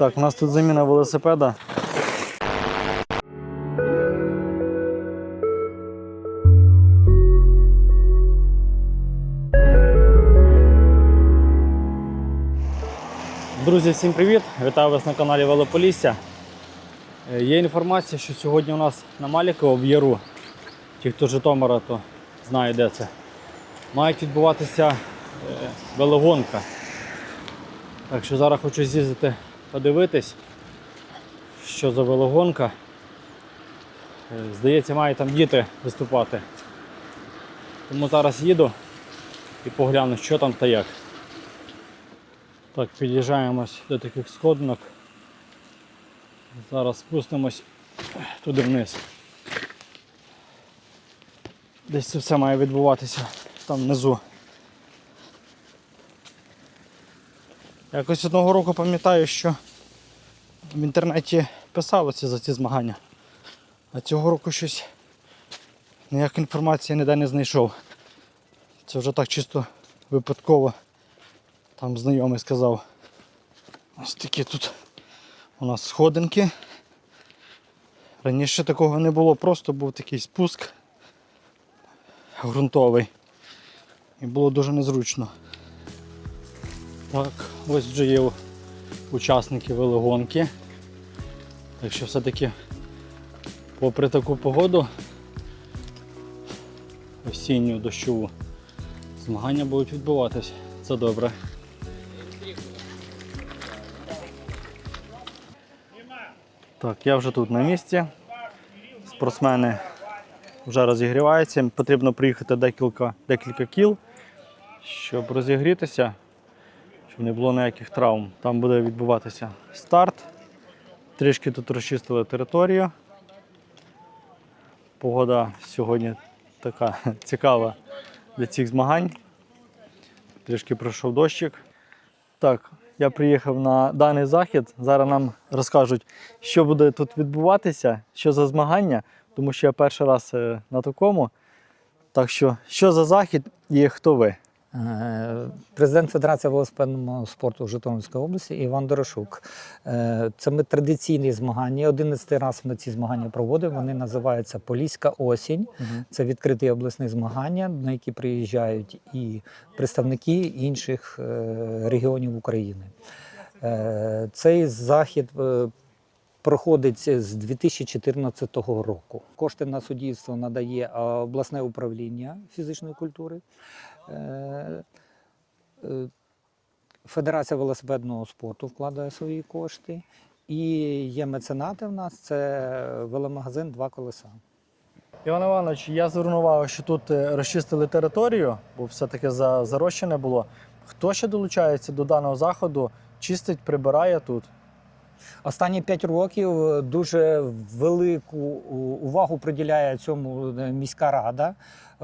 Так, у нас тут заміна велосипеда. Друзі, всім привіт! Вітаю вас на каналі Велополісся. Е, Є інформація, що сьогодні у нас на Маліково в Яру, ті, хто Житомира, то знає, де це, мають відбуватися е, велогонка. Так що зараз хочу з'їздити подивитись, що за велогонка. Е, Здається, мають там діти виступати. Тому зараз їду і погляну, що там та як. Так, під'їжджаємо ось до таких сходинок. Зараз спустимось туди вниз. Десь це все має відбуватися там внизу. Якось одного року пам'ятаю, що в інтернеті писалося за ці змагання. А цього року щось ніякої інформації ніде не знайшов. Це вже так чисто випадково. Там знайомий сказав. Ось такі тут у нас сходинки. Раніше такого не було, просто був такий спуск ґрунтовий. І було дуже незручно. Так, ось вже є учасники велогонки. Так що все-таки попри таку погоду осінню дощову змагання будуть відбуватись. Це добре. Так, я вже тут на місці. Спортсмени вже розігріваються. Потрібно приїхати декілька, декілька кіл, щоб розігрітися, не було ніяких травм. Там буде відбуватися старт. Трішки тут розчистили територію. Погода сьогодні така цікава для цих змагань. Трішки пройшов дощик. Так, я приїхав на даний захід. Зараз нам розкажуть, що буде тут відбуватися, що за змагання, тому що я перший раз е, на такому. Так що, що за захід і хто ви? Е, Президент Федерації велосипедного спорту в Житомирської області Іван Дорошук. Е, Це ми традиційні змагання. 11 раз ми ці змагання проводимо. Вони називаються Поліська осінь. Це відкриті обласні змагання, на які приїжджають і представники інших е, регіонів України. Цей захід проходить з 2014 року. Кошти на суддівство надає обласне управління фізичної культури. Е, е, Федерація велосипедного спорту вкладає свої кошти. І є меценати в нас це веломагазин Два колеса. Іван Іванович, я звернув увагу, що тут е, розчистили територію, бо все-таки зарощене було. Хто ще долучається до даного заходу, чистить, прибирає тут? Останні 5 років дуже велику увагу приділяє цьому міська рада,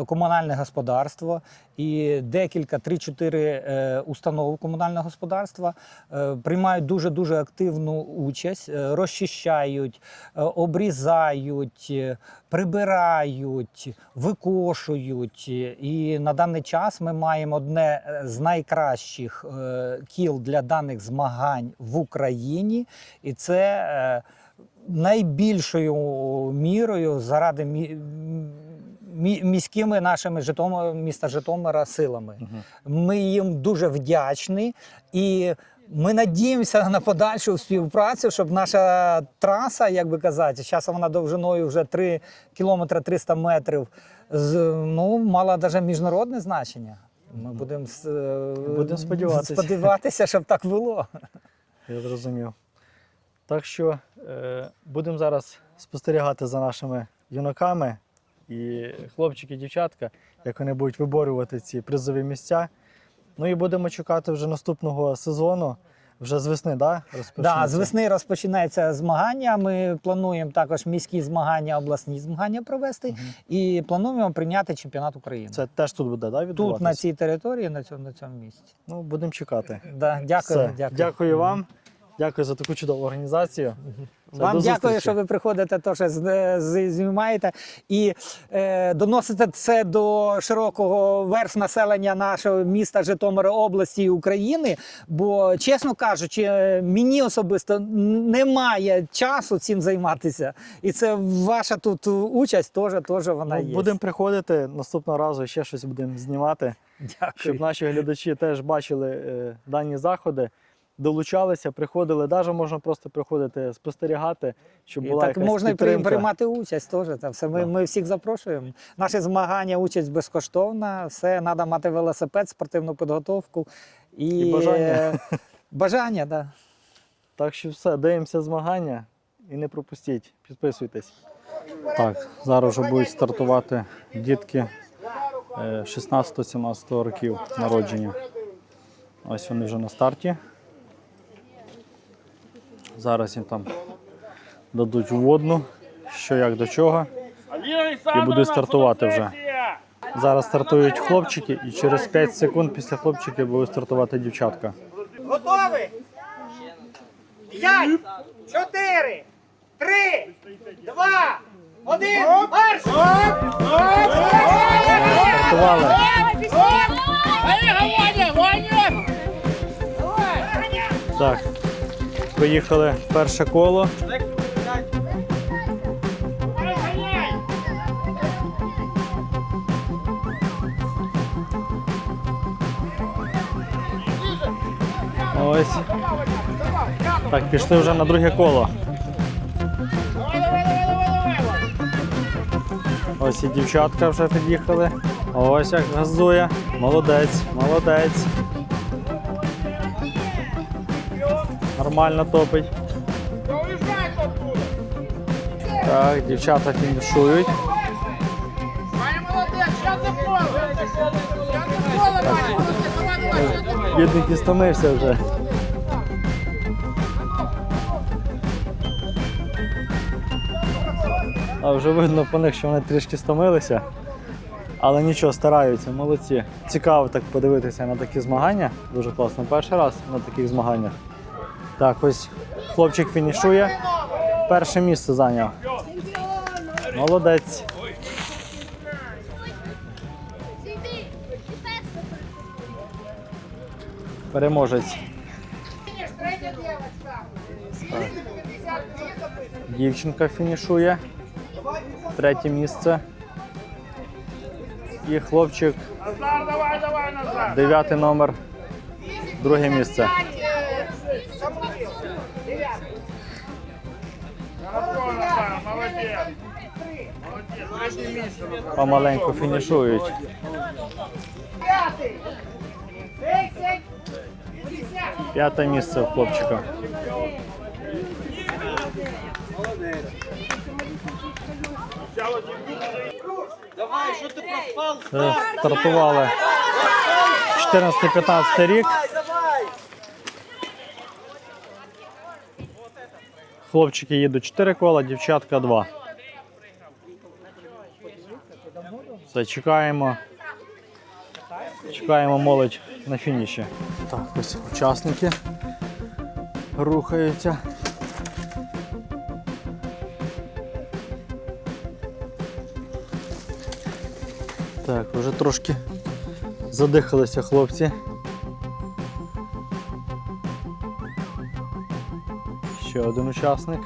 комунальне господарство і декілька 3-4 е, установ комунального господарства е, приймають дуже дуже активну участь, е, розчищають, обрізають, прибирають, викошують. І на даний час ми маємо одне з найкращих кіл для даних змагань в Україні, і це найбільшою мірою заради міськими нашими Житомир, міста Житомира силами. Ми їм дуже вдячні і. Ми надіємося на подальшу співпрацю, щоб наша траса, як би казати, зараз вона довжиною вже 3 кілометри 300 метрів, ну, мала навіть міжнародне значення. Ми будемо е, сподіватися. сподіватися, щоб так було. Я зрозумів. Так що е, будемо зараз спостерігати за нашими юнаками і хлопчики, дівчатка, як вони будуть виборювати ці призові місця. Ну і будемо чекати вже наступного сезону, вже з весни, да, Да, з весни розпочинається змагання. Ми плануємо також міські змагання, обласні змагання провести Мгм. і плануємо прийняти чемпіонат України. Це теж тут буде, да, відбуватися? Тут, на цій території, на цьому, на цьому місці. Ну, будемо чекати. Да, дякую, Все. дякую. Дякую вам. Дякую за таку чудову організацію. Все, Вам дякую, зустрічі. що ви приходите, з- з- знімаєте і е, доносите це до широкого верств населення нашого міста Житомира області і України. Бо, чесно кажучи, мені особисто немає часу цим займатися. І це ваша тут участь теж, теж вона Ну, є. будемо приходити наступного разу, ще щось будемо знімати, Дякую. щоб наші глядачі теж бачили е, дані заходи, долучалися, приходили. Навіть можна просто приходити спостерігати, щоб І була так якась можна і підтримка. приймати участь теж. Та все. Ми, Да. ми всіх запрошуємо. Наші змагання, участь безкоштовна. Все, треба мати велосипед, спортивну підготовку і, І бажання. е, бажання, да. Так що все, дивимося змагання і не пропустіть. Підписуйтесь. Так, зараз вже будуть стартувати дітки е, 16-17 років народження. Ось вони вже на старті. Зараз їм там дадуть вводну, що як до чого. І буду стартувати вже. Зараз стартують хлопчики, і через 5 секунд після хлопчиків будуть стартувати дівчатка. Готові? П'ять, чотири, три, два, один, марш! Стартували. Так, поїхали перше коло. Ось. Так, пішли вже на друге коло. Ось і дівчатка вже під'їхали. Ось як газує. Молодець, молодець. Нормально топить. Так, дівчата фінішують. Бідний і стомився вже. А вже видно по них, що вони трішки стомилися. Але нічого, стараються, молодці. Цікаво так подивитися на такі змагання. Дуже класно. Перший раз на таких змаганнях. Так, ось хлопчик фінішує. Перше місце зайняв. Молодець. Переможець. Так. Дівчинка фінішує. Третє місце. І хлопчик. Дев'ятий номер. Друге місце. Помаленьку фінішують. П'ятий, десять, десять. П'яте місце у хлопчика. Е, Стартували 14-15 рік. Хлопчики їдуть 4 кола, дівчатка 2. Все, чекаємо. Чекаємо молодь на фініші. Так, ось учасники рухаються. Так, вже трошки задихалися хлопці. Один учасник.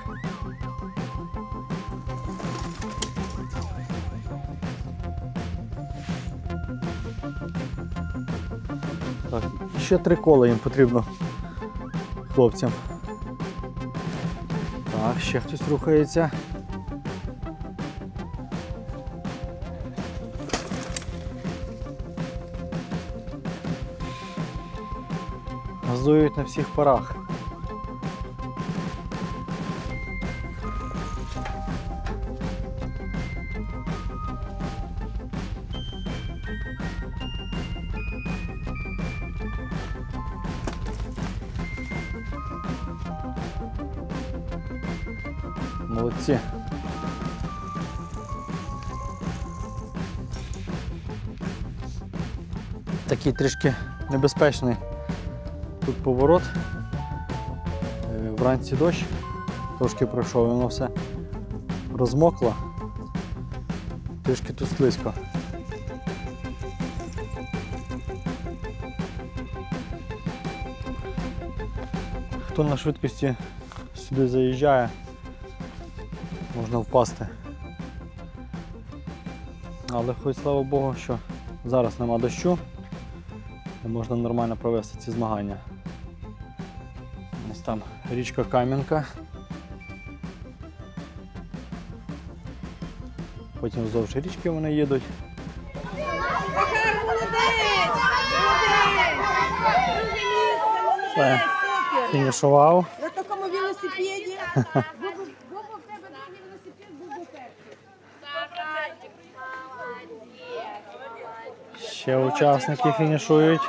Так, ще три кола їм потрібно хлопцям. Так, ще хтось рухається. Газують на всіх парах. Молодці. Такий трішки небезпечний тут поворот. Е, Вранці дощ, трошки пройшов, воно все розмокло. Трішки тут слизько. Хто на швидкості сюди заїжджає, можна впасти. Але хоч слава Богу, що зараз нема дощу і можна нормально провести ці змагання. Ось там річка Кам'янка. Потім вздовж річки вони їдуть. Супер! Фінішував. На такому велосипеді. Ще учасники фінішують.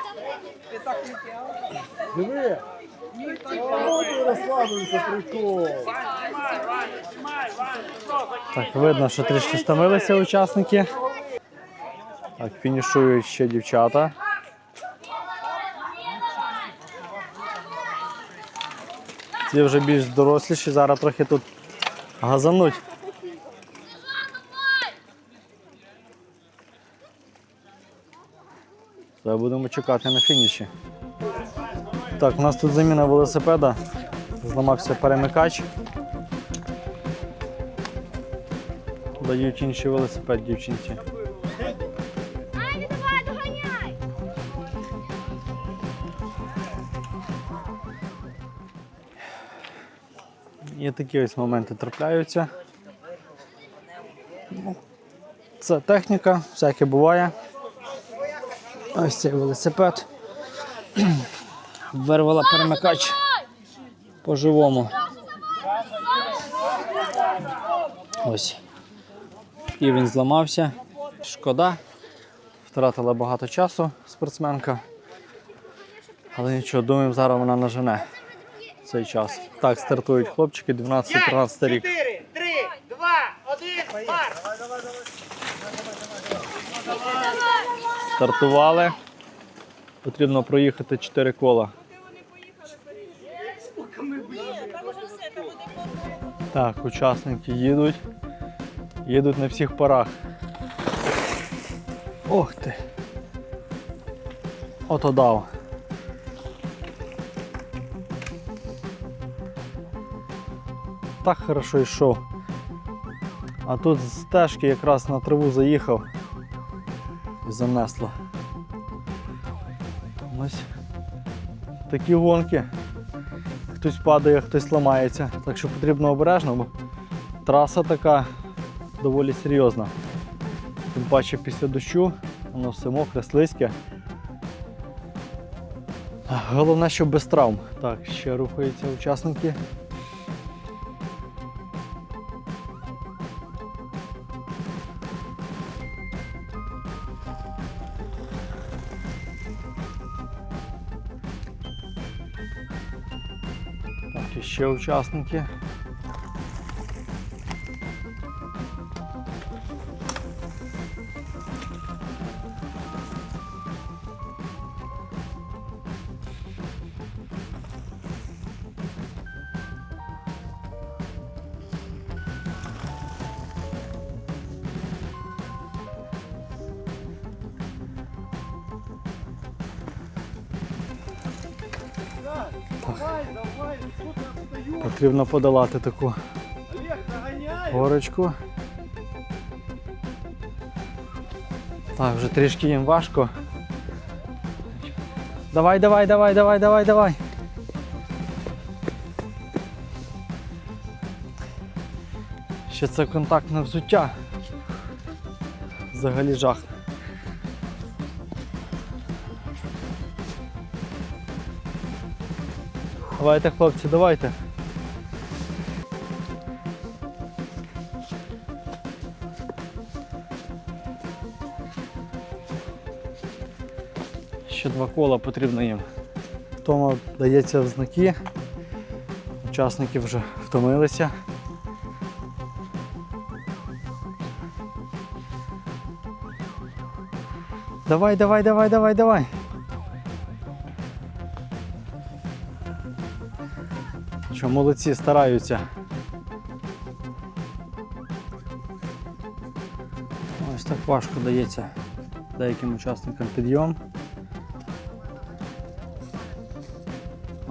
Так, видно, що трішки стомилися учасники. Так, фінішують ще дівчата. Ці вже більш доросліші, зараз трохи тут газануть. Зараз будемо чекати на фініші. Так, у нас тут заміна велосипеда. Зламався перемикач. Дають інший велосипед дівчинці. Давай, доганяй! І такі ось моменти трапляються. Ну, Це техніка, всяке буває. Ось цей велосипед. Вирвала перемикач по-живому. Ось. І він зламався. Шкода. Втратила багато часу спортсменка. Але нічого, думаємо, зараз вона нажене цей час. Так, стартують хлопчики 12-13 рік. 4, 3, 2, 1, марш! Стартували. Потрібно проїхати 4 кола. Так, учасники їдуть. Їдуть на всіх парах. Ох ти. Ото дав. Так хорошо йшов. А тут з стежки якраз на траву заїхав занесло. Ось такі гонки. Хтось падає, хтось ламається. Так що потрібно обережно, бо траса така доволі серйозна. Тим паче після дощу воно все мокре, слизьке. Головне, щоб без травм. Так, ще рухаються учасники. Ще учасники. Потрібно подолати таку горочку. Так, вже трішки їм важко. Давай, давай, давай, давай, давай, давай. Ще це контактне взуття. Взагалі жах. Давайте, хлопці, давайте. два кола потрібно їм. Тому дається в знаки. Учасники вже втомилися. Давай, давай, давай, давай, давай. Що молодці стараються. Ось так важко дається деяким учасникам підйом.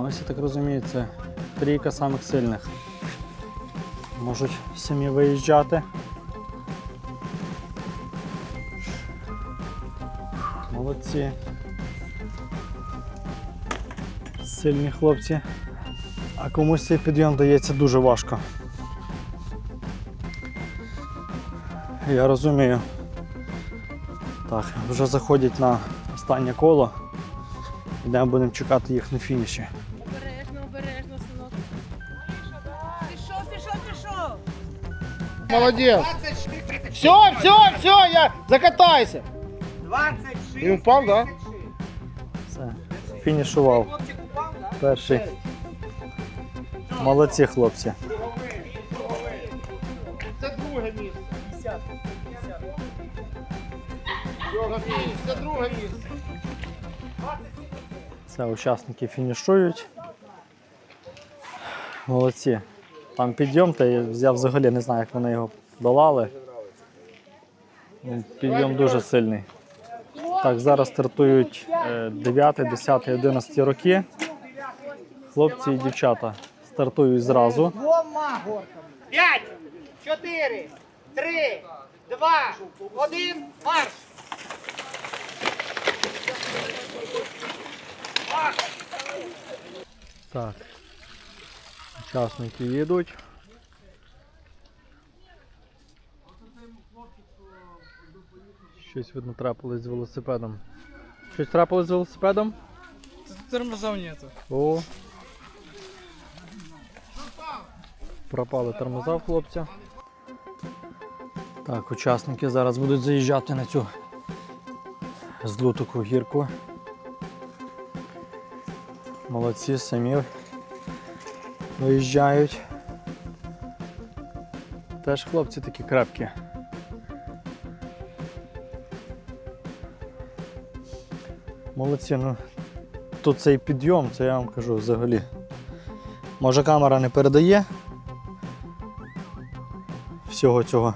А Ось я так розумію, це трійка самих сильних. Можуть самі виїжджати. Молодці. Сильні хлопці. А комусь цей підйом дається дуже важко. Я розумію. Так, вже заходять на останнє коло. Йдемо будемо чекати їх на фініші. Обережно, обережно, синок. Пішов, пішов, пішов. Молодець. Все, все, все, я закатайся. 26. Він впав, да? Все. Фінішував. Перший. Молодці хлопці. Це друге місце. Рафій, Це друге місце. Це учасники фінішують. Молодці. Там підйом, та я взагалі не знаю, як вони його долали. Ну, Підйом дуже сильний. Так, зараз стартують е, 9, 10, 11 роки. Хлопці і дівчата стартують зразу. П'ять, чотири, три, два, один, марш. Так. Учасники їдуть. Щось видно трапилось з велосипедом. Щось трапилось з велосипедом? Тормозов нету. О. Пропали тормоза в хлопця. Так, учасники зараз будуть заїжджати на цю злу таку гірку. Молодці, самі виїжджають. Теж хлопці такі крепкі. Молодці, ну тут цей підйом, це я вам кажу взагалі. Може камера не передає всього цього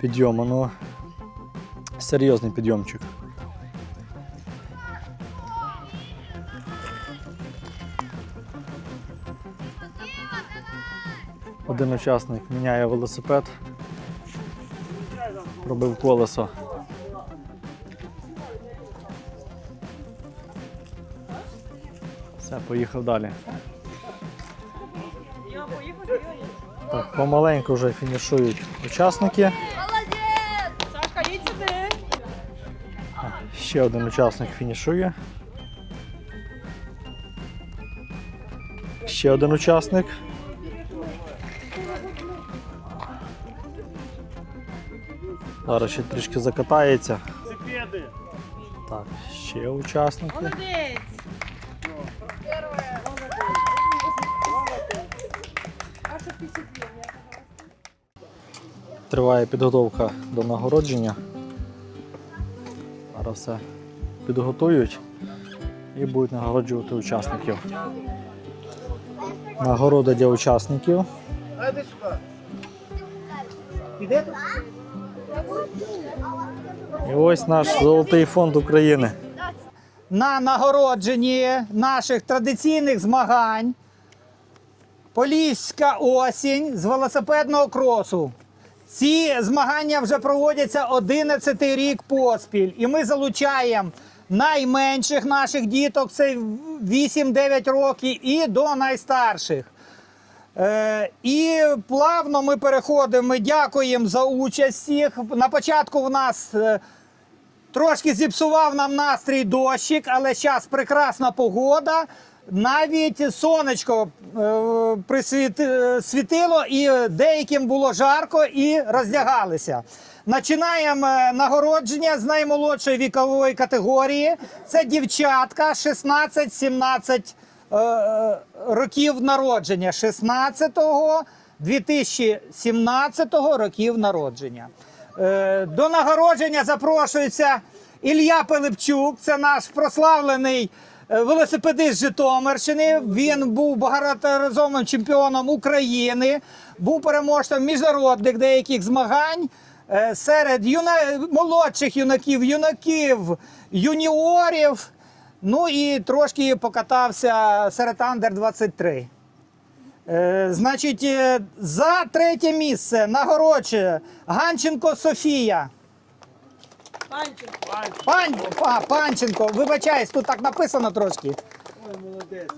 підйому, ну серйозний підйомчик. Один учасник міняє велосипед, пробив колесо. Все, поїхав далі. Так, помаленьку вже фінішують учасники. Ще один учасник фінішує. Ще один учасник. Зараз ще трішки закатається. Так, ще учасники. Молодець. Триває підготовка до нагородження. Зараз все підготують і будуть нагороджувати учасників. Нагорода для учасників. Іде тут? І ось наш золотий фонд України. на нагородженні наших традиційних змагань Поліська осінь з велосипедного кросу. Ці змагання вже проводяться 11 рік поспіль, і ми залучаємо найменших наших діток, це 8-9 років, і до найстарших. Е, і плавно ми переходимо. Ми дякуємо за участь всіх. На початку в нас е, Трошки зіпсував нам настрій дощик, але зараз прекрасна погода. Навіть сонечко е, е, світило, і деяким було жарко і роздягалися. Починаємо е, нагородження з наймолодшої вікової категорії. Це дівчатка 16-17 е, е, років народження. 16-го 2017 років народження. Е, До нагородження запрошується Ілля Пилипчук, це наш прославлений е, велосипедист Житомирщини. Він був багаторазовим чемпіоном України, був переможцем міжнародних деяких змагань. е, серед юна... молодших юнаків, юнаків, юніорів. Ну і трошки покатався серед Андер 23. Е, значить, е, за третє місце нагороджує Ганченко Софія. Пан... А, Панченко, вибачаюсь, тут так написано трошки. Ой, молодець.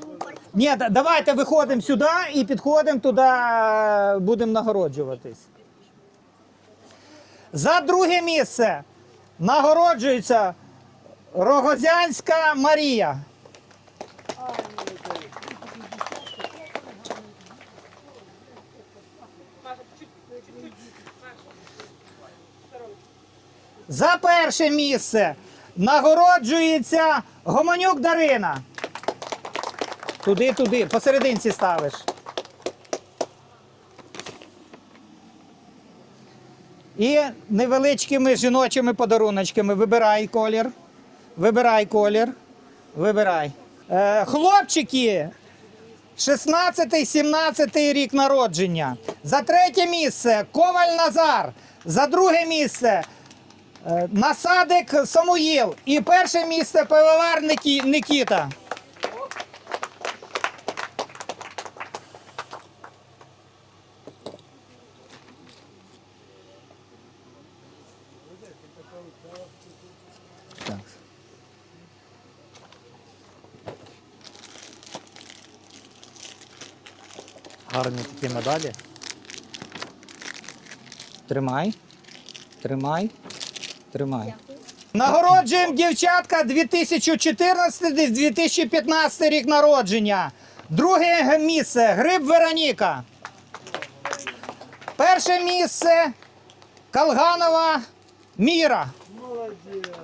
Ні, да- давайте виходимо сюди і підходимо туди, е, будемо нагороджуватись. За друге місце нагороджується Рогозянська Марія. За перше місце нагороджується Гомонюк Дарина. Туди, туди, посерединці ставиш. І невеличкими жіночими подаруночками. Вибирай колір. Вибирай колір. Вибирай. Е, хлопчики, 16-17 рік народження. За третє місце Коваль Назар. За друге місце Насадик Самуїл. І перше місце пивовар Нікі- Нікіта. Гарні такі медалі. Тримай. Тримай. Тримай. Нагороджуємо дівчатка 2014-2015 рік народження. Друге місце Гриб Вероніка. Перше місце Калганова Міра. Молодець.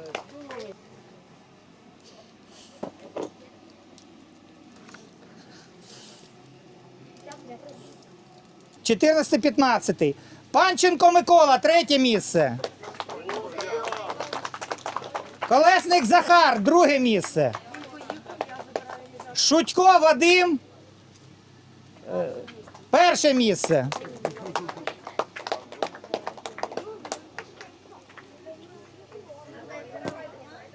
14-15. Панченко Микола, третє місце. Колесник Захар, друге місце. Шутько Вадим. е, Перше місце.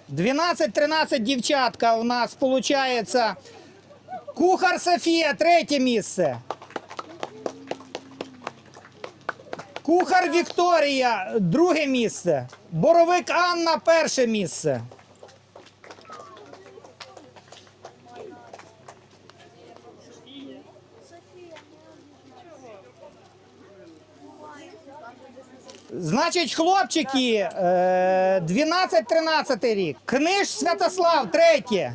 Дванадцять-тринадцять дівчатка у нас виходить. Кухар Софія, третє місце. Кухар Вікторія, друге місце. Боровик Анна, перше місце. Значить, хлопчики, е, 12-13 рік. Книж Святослав, третє.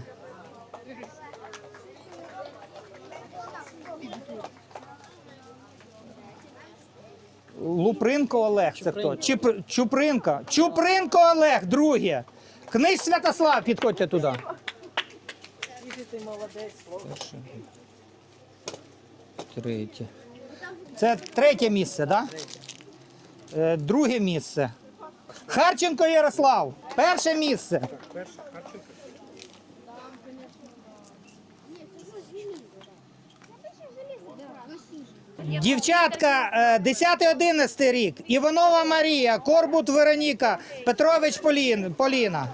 Лупринко Олег, це хто? Чіп- Чупринко. Чупринко Олег, друге. Книж Святослав, підходьте туди. Перше. Третє. Це третє місце, так? Да? Е, друге місце. Харченко Ярослав. Перше місце. Дівчатка, е, 10-11 рік. Іванова Марія, Корбут Вероніка, Петрович Полін, Поліна.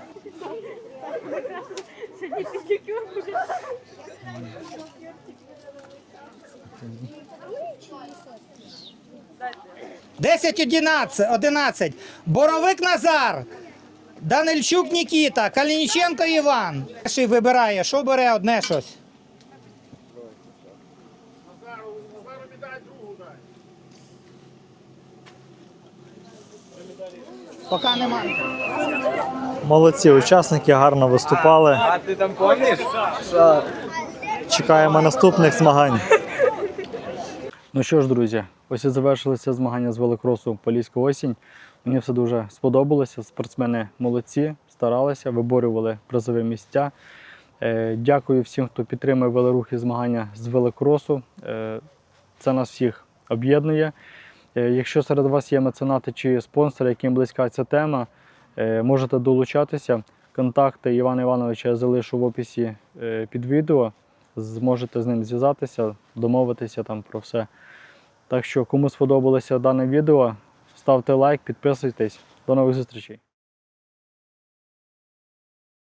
Десять одинадцять, одинадцять. Боровик Назар, Данильчук Нікіта, Калініченко Іван. Перший вибирає, що бере одне щось. Поки немає. Молодці, учасники гарно виступали. А ти там помниш? Чекаємо наступних змагань. Ну що ж, друзі, ось і завершилися змагання з велокросу Поліська осінь. Мені все дуже сподобалося. Спортсмени молодці, старалися, виборювали призові місця. Е, Дякую всім, хто підтримує велорухи змагання з велокросу. Е, Це нас всіх об'єднує. Е, Якщо серед вас є меценати чи спонсори, яким близька ця тема, е, можете долучатися. Контакти Івана Івановича я залишу в описі е, під відео. Зможете з ним зв'язатися, домовитися там про все. Так що, кому сподобалося дане відео, ставте лайк, підписуйтесь. До нових зустрічей.